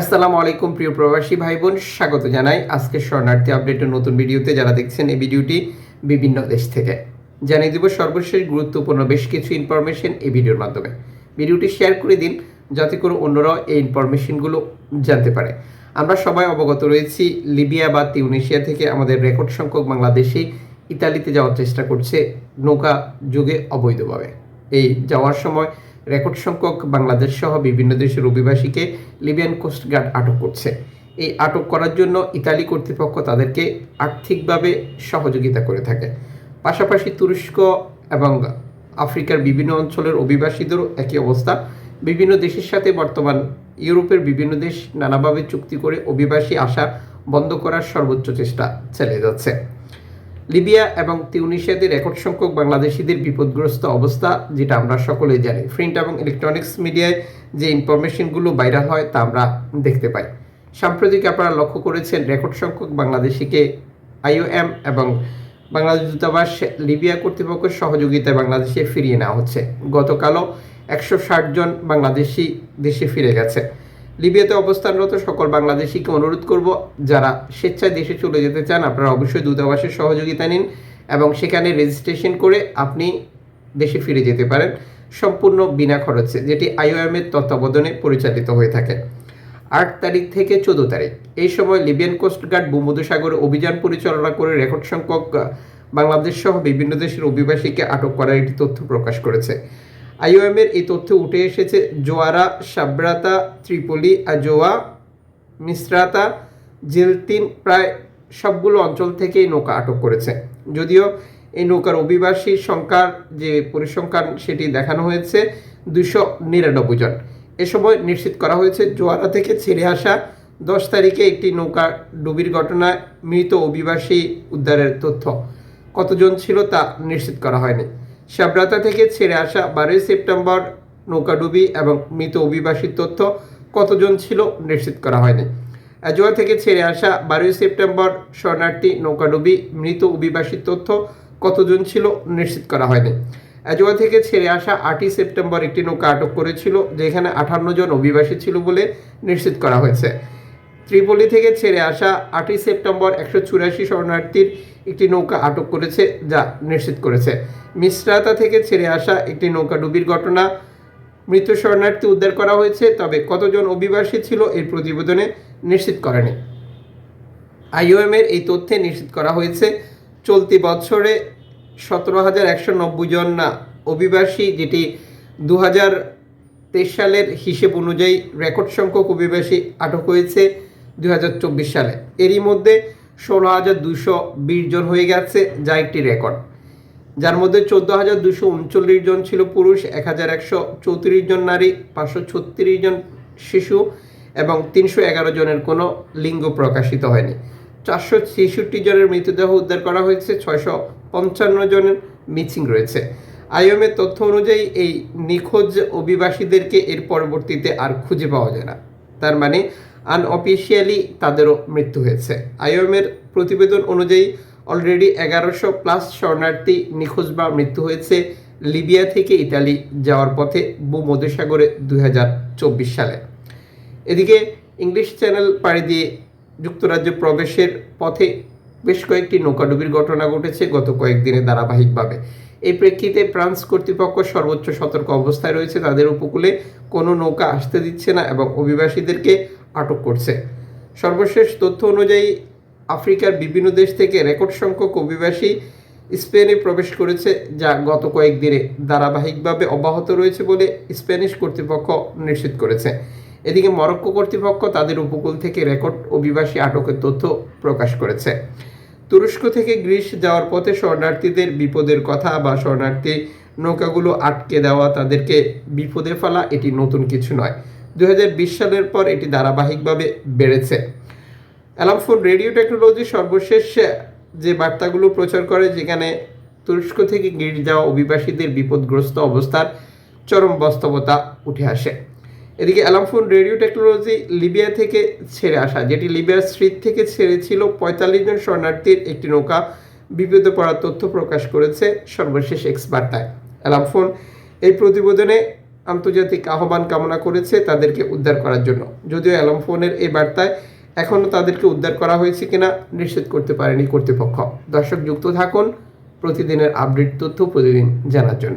আসসালামু আলাইকুম, প্রিয় প্রবাসী ভাই বোন স্বাগত জানাই আজকের শরণার্থী আপডেটের নতুন ভিডিওতে। যারা দেখছেন এই ভিডিওটি বিভিন্ন দেশ থেকে। জানিয়ে দিব সর্বশেষ গুরুত্বপূর্ণ বেশ কিছু ইনফরমেশন এই ভিডিওর মাধ্যমে। ভিডিওটি শেয়ার করে দিন, যাতে করে অন্যরাও এই ইনফরমেশনগুলো জানতে পারে। আমরা সবাই অবগত রয়েছি, লিবিয়া বা তিউনেশিয়া থেকে আমাদের রেকর্ড সংখ্যক বাংলাদেশি ইতালিতে যাওয়ার চেষ্টা করছে নৌকা যুগে অবৈধভাবে। এই যাওয়ার সময় রেকর্ড সংখ্যক বাংলাদেশ সহ বিভিন্ন দেশের অভিবাসীকে লিবিয়ান কোস্টগার্ড আটক করছে। এই আটক করার জন্য ইতালি কর্তৃপক্ষ তাদেরকে আর্থিকভাবে সহযোগিতা করে থাকে। পাশাপাশি তুরস্ক এবং আফ্রিকার বিভিন্ন অঞ্চলের অভিবাসীদেরও একই অবস্থা। বিভিন্ন দেশের সাথে বর্তমান ইউরোপের বিভিন্ন দেশ নানাভাবে চুক্তি করে অভিবাসী আসা বন্ধ করার সর্বোচ্চ চেষ্টা চালিয়ে যাচ্ছে। লিবিয়া এবং তিউনিশিয়াতে রেকর্ড সংখ্যক বাংলাদেশিদের বিপদগ্রস্ত অবস্থা, যেটা আমরা সকলেই জানি। প্রিন্ট এবং ইলেকট্রনিক্স মিডিয়ায় যে ইনফরমেশনগুলো ভাইরাল হয়, তা আমরা দেখতে পাই। সাম্প্রতিক আপনারা লক্ষ্য করেছেন, রেকর্ড সংখ্যক বাংলাদেশিকে আইওএম এবং বাংলাদেশ দূতাবাস লিবিয়া কর্তৃপক্ষের সহযোগিতায় বাংলাদেশে ফিরিয়ে নেওয়া হচ্ছে। গতকালও একশো ষাট জন বাংলাদেশি দেশে ফিরে গেছে। লিবিয়াতে অবস্থানরত সকল বাংলাদেশিকে অনুরোধ করব যারা স্বেচ্ছায় দেশে চলে যেতে চান, আপনারা অবশ্যই দূতাবাসের সহযোগিতা নিন এবং সেখানে রেজিস্ট্রেশন করে আপনি দেশে ফিরে যেতে পারেন সম্পূর্ণ বিনা খরচে, যেটি আইওএম এর তত্ত্বাবধানে পরিচালিত হয়ে থাকে। আট তারিখ থেকে চোদ্দ তারিখ, এই সময় লিবিয়ান কোস্টগার্ড ভূমধ্যসাগরে অভিযান পরিচালনা করে রেকর্ড সংখ্যক বাংলাদেশ সহ বিভিন্ন দেশের অভিবাসীকে আটক করার একটি তথ্য প্রকাশ করেছে। আইওএম এর এই তথ্য উঠে এসেছে। জোয়ারা, সাব্রাতা, ত্রিপলি, আজোয়া, মিশ্রাতা, জিলতিন প্রায় সবগুলো অঞ্চল থেকেই নৌকা আটক করেছে। যদিও এই নৌকার অভিবাসী সংখ্যার যে পরিসংখ্যান, সেটি দেখানো হয়েছে দুশো নিরানব্বই জন। এ সময় নিশ্চিত করা হয়েছে, জোয়ারা থেকে ছেড়ে আসা দশ তারিখে একটি নৌকা ডুবির ঘটনায় মৃত অভিবাসী উদ্ধারের তথ্য কতজন ছিল তা নিশ্চিত করা হয়নি। সাবরাতা থেকে ছেড়ে আসা বারোই সেপ্টেম্বর নৌকাডুবি এবং মৃত অভিবাসীর তথ্য কতজন ছিল নিশ্চিত করা হয়নি। অ্যাজোয়া থেকে ছেড়ে আসা বারোই সেপ্টেম্বর শরণার্থী নৌকাডুবি মৃত অভিবাসীর তথ্য কতজন ছিল নিশ্চিত করা হয়নি। অ্যাজোয়া থেকে ছেড়ে আসা আটই সেপ্টেম্বর একটি নৌকা আটক করেছিল, যেখানে আঠান্ন জন অভিবাসী ছিল বলে নিশ্চিত করা হয়েছে। ত্রিপলি থেকে ছেড়ে আসা আটই সেপ্টেম্বর একশো চুরাশি শরণার্থীর একটি নৌকা আটক করেছে, যা নিশ্চিত করেছে। মিশ্রাতা থেকে ছেড়ে আসা একটি নৌকা ডুবির ঘটনা মৃত শরণার্থী উদ্ধার করা হয়েছে, তবে কতজন অভিবাসী ছিল এই প্রতিবেদনে নিশ্চিত করেনি। আইওএম এর এই তথ্যে নিশ্চিত করা হয়েছে, চলতি বছরে সতেরো হাজার একশো নব্বই জন না, অভিবাসী যেটি দু হাজার তেইশ সালের হিসেব অনুযায়ী রেকর্ড সংখ্যক অভিবাসী আটক হয়েছে দুই হাজার চব্বিশ সালে। এরই মধ্যে ষোলো হাজার দুশো বিশ জন হয়ে গেছে যা একটি রেকর্ড। যার মধ্যে চোদ্দ হাজার দুশো উনচল্লিশ জন ছিল পুরুষ, এক হাজার একশো চৌত্রিশ জন নারী, পাঁচশো ছত্রিশ জন শিশু এবং তিনশো এগারো জনের কোনো লিঙ্গ প্রকাশিত হয়নি। চারশো ছেষট্টি জনের মৃতদেহ উদ্ধার করা হয়েছে, ছয়শো পঞ্চান্ন জনের মিসিং রয়েছে। আইএমের তথ্য অনুযায়ী এই নিখোঁজ অভিবাসীদেরকে এর পরবর্তীতে আর খুঁজে পাওয়া যায় না। তার মানে আনঅফিসিয়ালি তাদেরও মৃত্যু হয়েছে। আইএমের প্রতিবেদন অনুযায়ী অলরেডি এগারোশো প্লাস শরণার্থী নিখোঁজ বা মৃত্যু হয়েছে লিবিয়া থেকে ইতালি যাওয়ার পথে ভূমধ্যসাগরে দু হাজার চব্বিশ সালে। এদিকে ইংলিশ চ্যানেল পাড়ি দিয়ে যুক্তরাজ্যে প্রবেশের পথে বেশ কয়েকটি নৌকাডুবির ঘটনা ঘটেছে গত কয়েকদিনে ধারাবাহিকভাবে। এই প্রেক্ষিতে ফ্রান্স কর্তৃপক্ষ সর্বোচ্চ সতর্ক অবস্থায় রয়েছে। তাদের উপকূলে কোনো নৌকা আসতে দিচ্ছে না এবং অভিবাসীদেরকে আটক করছে। সর্বশেষ তথ্য অনুযায়ী, আফ্রিকার বিভিন্ন দেশ থেকে রেকর্ড সংখ্যক অভিবাসী স্পেনে প্রবেশ করেছে, যা গত কয়েকদিনে ধারাবাহিকভাবে অব্যাহত রয়েছে বলে স্প্যানিশ কর্তৃপক্ষ নিশ্চিত করেছে। এদিকে মরক্কো কর্তৃপক্ষ তাদের উপকূল থেকে রেকর্ড অভিবাসী আটকের তথ্য প্রকাশ করেছে। তুরস্ক থেকে গ্রিস যাওয়ার পথে শরণার্থীদের বিপদের কথা বা শরণার্থী নৌকাগুলো আটকে দেওয়া তাদেরকে বিপদে ফেলা এটি নতুন কিছু নয়। দু হাজার বিশ সালের পর এটি ধারাবাহিকভাবে বেড়েছে। অ্যালামফোন রেডিও টেকনোলজি সর্বশেষ যে বার্তাগুলো প্রচার করে, যেখানে তুরস্ক থেকে যাওয়া অভিবাসীদের বিপদগ্রস্ত অবস্থার চরম বাস্তবতা উঠে আসে। এদিকে অ্যালামফোন রেডিও টেকনোলজি লিবিয়া থেকে ছেড়ে আসা, যেটি লিবিয়ার স্ট্রিট থেকে ছেড়েছিল পঁয়তাল্লিশ জন শরণার্থীর একটি নৌকা বিপদে পড়ার তথ্য প্রকাশ করেছে সর্বশেষ এক্স বার্তায়। অ্যালামফোন এই প্রতিবেদনে আন্তর্জাতিক আহ্বান কামনা করেছে তাদেরকে উদ্ধার করার জন্য। যদিও অ্যালমফোনের ফোনের এই বার্তায় এখনও তাদেরকে উদ্ধার করা হয়েছে কিনা নিশ্চিত করতে পারেনি কর্তৃপক্ষ। দর্শক যুক্ত থাকুন, প্রতিদিনের আপডেট তথ্য প্রতিদিন জানার জন্য।